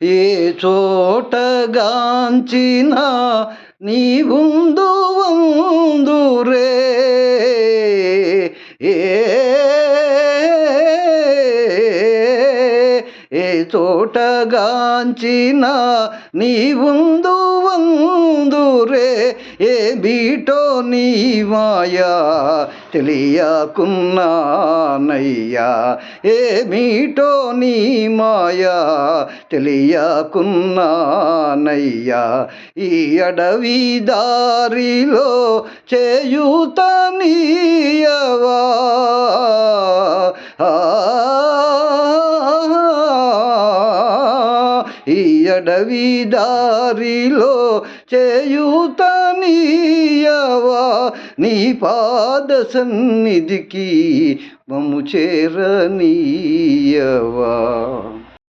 ఏ చోటగాంచిన నీవుందు ఉందు వందురే ఏ చోటగాంచిన నీవుందు ఏ బీటో నీ మాయా తెలియకున్నానయ్యా. ఏ మీటో నీ మాయా తెలియకున్నానయ్యా. ఈ అడవి దారిలో చేయూత నీయవా. ఈ అడవి దారిలో చేయూత నీయవా నీ పాద సన్నిధికి మము చేరనీయవా?